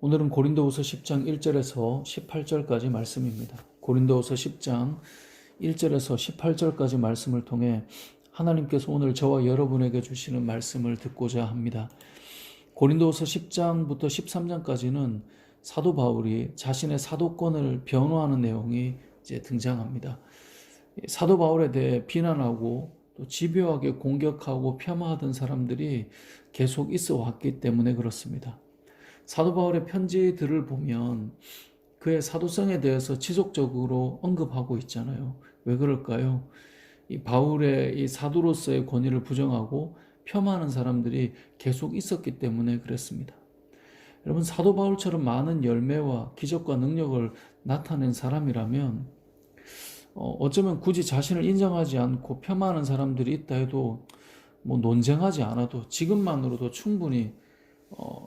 오늘은 고린도후서 10장 1절에서 18절까지 말씀입니다. 고린도후서 10장 1절에서 18절까지 말씀을 통해 하나님께서 오늘 저와 여러분에게 주시는 말씀을 듣고자 합니다. 고린도후서 10장부터 13장까지는 사도 바울이 자신의 사도권을 변호하는 내용이 이제 등장합니다. 사도 바울에 대해 비난하고 또 집요하게 공격하고 폄하하던 사람들이 계속 있어 왔기 때문에 그렇습니다. 사도 바울의 편지들을 보면 그의 사도성에 대해서 지속적으로 언급하고 있잖아요. 왜 그럴까요? 이 바울의 이 사도로서의 권위를 부정하고 폄하하는 사람들이 계속 있었기 때문에 그랬습니다. 여러분 사도 바울처럼 많은 열매와 기적과 능력을 나타낸 사람이라면 어, 어쩌면 굳이 자신을 인정하지 않고 폄하하는 사람들이 있다 해도 뭐 논쟁하지 않아도 지금만으로도 충분히 어,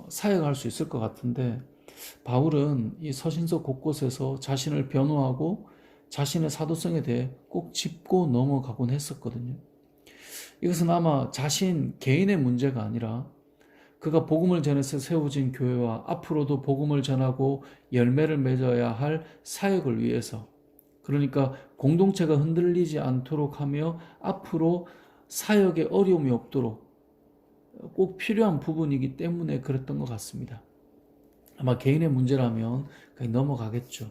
사역할 수 있을 것 같은데 바울은 이 서신서 곳곳에서 자신을 변호하고 자신의 사도성에 대해 꼭 짚고 넘어가곤 했었거든요. 이것은 아마 자신 개인의 문제가 아니라 그가 복음을 전해서 세워진 교회와 앞으로도 복음을 전하고 열매를 맺어야 할 사역을 위해서 그러니까 공동체가 흔들리지 않도록 하며 앞으로 사역에 어려움이 없도록 꼭 필요한 부분이기 때문에 그랬던 것 같습니다. 아마 개인의 문제라면 그냥 넘어가겠죠.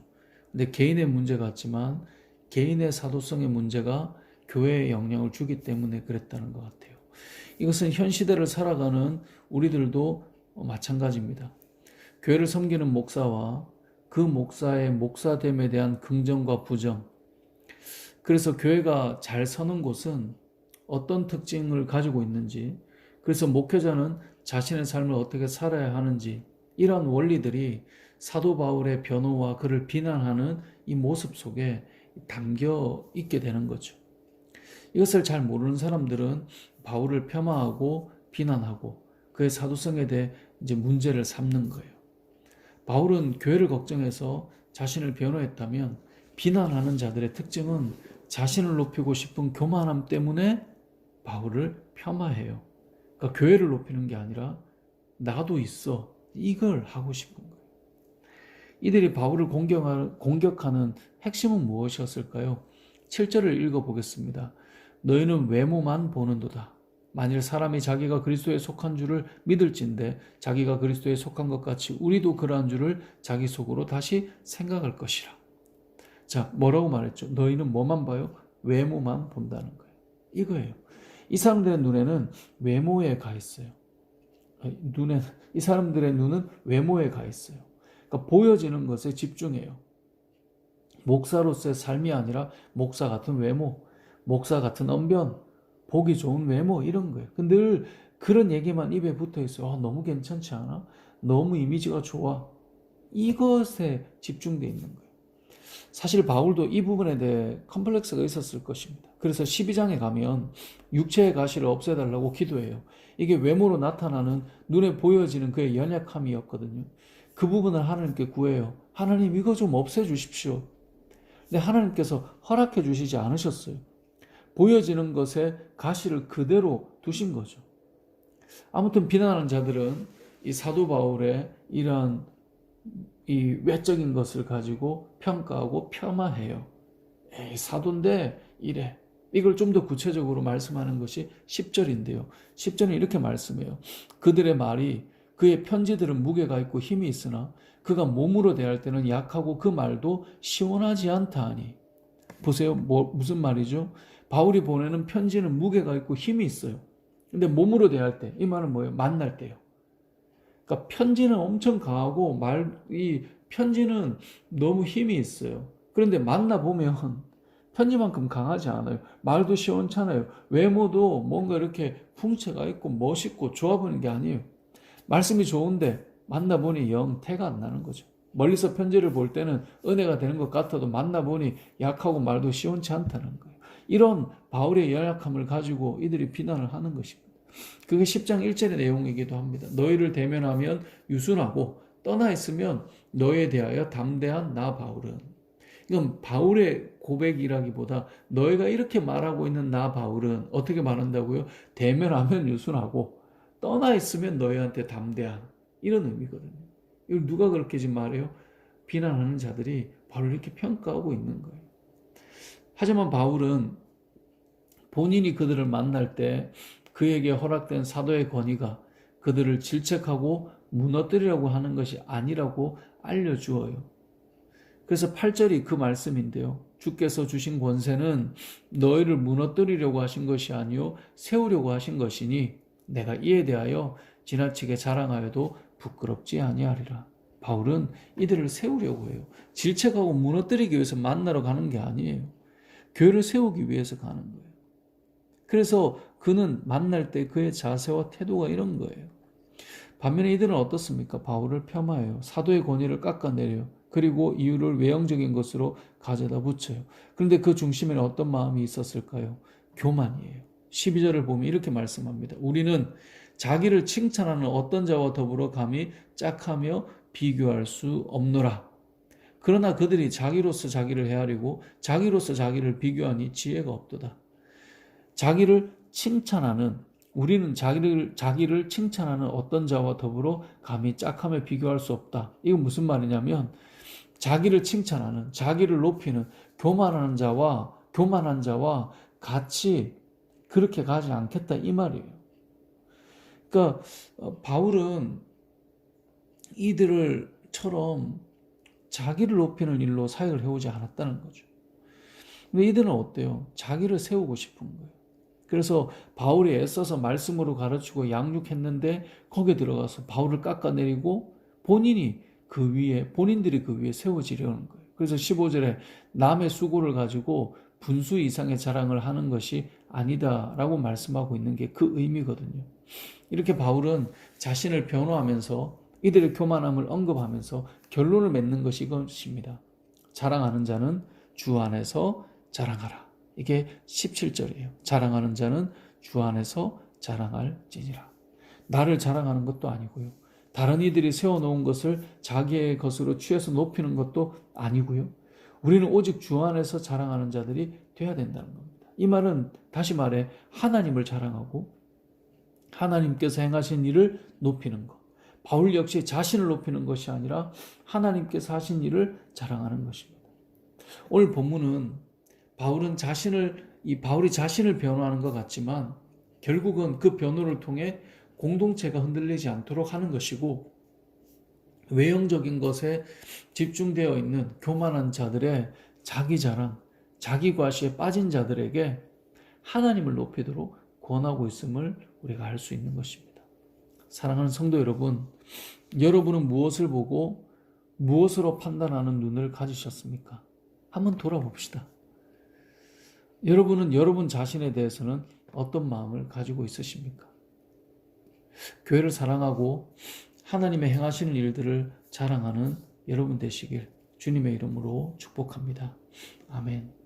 근데 개인의 문제 같지만 개인의 사도성의 문제가 교회에 영향을 주기 때문에 그랬다는 것 같아요. 이것은 현 시대를 살아가는 우리들도 마찬가지입니다. 교회를 섬기는 목사와 그 목사의 목사됨에 대한 긍정과 부정. 그래서 교회가 잘 서는 곳은 어떤 특징을 가지고 있는지, 그래서 목회자는 자신의 삶을 어떻게 살아야 하는지, 이러한 원리들이 사도 바울의 변호와 그를 비난하는 이 모습 속에 담겨 있게 되는 거죠. 이것을 잘 모르는 사람들은 바울을 폄하하고 비난하고 그의 사도성에 대해 이제 문제를 삼는 거예요. 바울은 교회를 걱정해서 자신을 변호했다면 비난하는 자들의 특징은 자신을 높이고 싶은 교만함 때문에 바울을 폄하해요. 그러니까 교회를 높이는 게 아니라 나도 있어. 이걸 하고 싶은 거예요. 이들이 바울을 공격하는 핵심은 무엇이었을까요? 7절을 읽어보겠습니다. 너희는 외모만 보는도다. 만일 사람이 자기가 그리스도에 속한 줄을 믿을진데 자기가 그리스도에 속한 것 같이 우리도 그러한 줄을 자기 속으로 다시 생각할 것이라. 자, 뭐라고 말했죠? 너희는 뭐만 봐요? 외모만 본다는 거예요. 이거예요. 이 사람들의 눈에는 외모에 가 있어요. 눈에 이 사람들의 눈은 외모에 가 있어요. 그러니까 보여지는 것에 집중해요. 목사로서의 삶이 아니라 목사 같은 외모, 목사 같은 언변, 보기 좋은 외모 이런 거예요. 늘 그런 얘기만 입에 붙어 있어요. 아, 너무 괜찮지 않아? 너무 이미지가 좋아. 이것에 집중되어 있는 거예요. 사실 바울도 이 부분에 대해 컴플렉스가 있었을 것입니다. 그래서 12장에 가면 육체의 가시를 없애달라고 기도해요. 이게 외모로 나타나는 눈에 보여지는 그의 연약함이었거든요. 그 부분을 하나님께 구해요. 하나님 이거 좀 없애주십시오. 근데 하나님께서 허락해 주시지 않으셨어요. 보여지는 것에 가시를 그대로 두신 거죠. 아무튼 비난하는 자들은 이 사도 바울의 이러한 이 외적인 것을 가지고 평가하고 폄하해요. 에이, 사도인데 이래. 이걸 좀 더 구체적으로 말씀하는 것이 10절인데요. 10절은 이렇게 말씀해요. 그들의 말이 그의 편지들은 무게가 있고 힘이 있으나 그가 몸으로 대할 때는 약하고 그 말도 시원하지 않다 하니. 보세요. 뭐, 무슨 말이죠? 바울이 보내는 편지는 무게가 있고 힘이 있어요. 근데 몸으로 대할 때, 이 말은 뭐예요? 만날 때요. 그러니까 편지는 엄청 강하고 말, 이 편지는 너무 힘이 있어요. 그런데 만나보면 편지만큼 강하지 않아요. 말도 시원찮아요. 외모도 뭔가 이렇게 풍채가 있고 멋있고 좋아 보이는 게 아니에요. 말씀이 좋은데 만나보니 영 태가 안 나는 거죠. 멀리서 편지를 볼 때는 은혜가 되는 것 같아도 만나보니 약하고 말도 시원치 않다는 거예요. 이런 바울의 연약함을 가지고 이들이 비난을 하는 것입니다. 그게 10장 1절의 내용이기도 합니다. 너희를 대면하면 유순하고 떠나 있으면 너에 대하여 담대한 나 바울은 이건 바울의 고백이라기보다 너희가 이렇게 말하고 있는 나 바울은 어떻게 말한다고요? 대면하면 유순하고 떠나 있으면 너희한테 담대한 이런 의미거든요. 이걸 누가 그렇게 지금 말해요? 비난하는 자들이 바로 이렇게 평가하고 있는 거예요. 하지만 바울은 본인이 그들을 만날 때 그에게 허락된 사도의 권위가 그들을 질책하고 무너뜨리려고 하는 것이 아니라고 알려주어요. 그래서 8절이 그 말씀인데요. 주께서 주신 권세는 너희를 무너뜨리려고 하신 것이 아니요 세우려고 하신 것이니 내가 이에 대하여 지나치게 자랑하여도 부끄럽지 아니하리라. 바울은 이들을 세우려고 해요. 질책하고 무너뜨리기 위해서 만나러 가는 게 아니에요. 교회를 세우기 위해서 가는 거예요. 그래서 그는 만날 때 그의 자세와 태도가 이런 거예요. 반면에 이들은 어떻습니까? 바울을 폄하해요. 사도의 권위를 깎아내려요. 그리고 이유를 외형적인 것으로 가져다 붙여요. 그런데 그 중심에는 어떤 마음이 있었을까요? 교만이에요. 12절을 보면 이렇게 말씀합니다. 우리는 자기를 칭찬하는 어떤 자와 더불어 감히 짝하며 비교할 수 없노라. 그러나 그들이 자기로서 자기를 헤아리고 자기로서 자기를 비교하니 지혜가 없도다. 자기를 칭찬하는 우리는 자기를 자기를 칭찬하는 어떤 자와 더불어 감히 짝하며 비교할 수 없다. 이건 무슨 말이냐면 자기를 칭찬하는 자기를 높이는 교만하는 자와 교만한 자와 같이 그렇게 가지 않겠다 이 말이에요. 그러니까 어, 바울은 이들을처럼 자기를 높이는 일로 사역을 해오지 않았다는 거죠. 근데 이들은 어때요? 자기를 세우고 싶은 거예요. 그래서 바울이 애써서 말씀으로 가르치고 양육했는데 거기에 들어가서 바울을 깎아내리고 본인이 그 위에 본인들이 그 위에 세워지려는 거예요. 그래서 15절에 남의 수고를 가지고 분수 이상의 자랑을 하는 것이 아니다라고 말씀하고 있는 게 그 의미거든요. 이렇게 바울은 자신을 변호하면서 이들의 교만함을 언급하면서 결론을 맺는 것이 이것입니다. 자랑하는 자는 주 안에서 자랑하라. 이게 17절이에요. 자랑하는 자는 주 안에서 자랑할지니라. 나를 자랑하는 것도 아니고요. 다른 이들이 세워놓은 것을 자기의 것으로 취해서 높이는 것도 아니고요. 우리는 오직 주 안에서 자랑하는 자들이 돼야 된다는 겁니다. 이 말은 다시 말해 하나님을 자랑하고 하나님께서 행하신 일을 높이는 것. 바울 역시 자신을 높이는 것이 아니라 하나님께서 하신 일을 자랑하는 것입니다. 오늘 본문은 바울은 자신을 이 바울이 자신을 변호하는 것 같지만 결국은 그 변호를 통해 공동체가 흔들리지 않도록 하는 것이고 외형적인 것에 집중되어 있는 교만한 자들의 자기 자랑, 자기 과시에 빠진 자들에게 하나님을 높이도록 권하고 있음을 우리가 알 수 있는 것입니다. 사랑하는 성도 여러분, 여러분은 무엇을 보고 무엇으로 판단하는 눈을 가지셨습니까? 한번 돌아봅시다. 여러분은 여러분 자신에 대해서는 어떤 마음을 가지고 있으십니까? 교회를 사랑하고 하나님의 행하시는 일들을 자랑하는 여러분 되시길 주님의 이름으로 축복합니다. 아멘.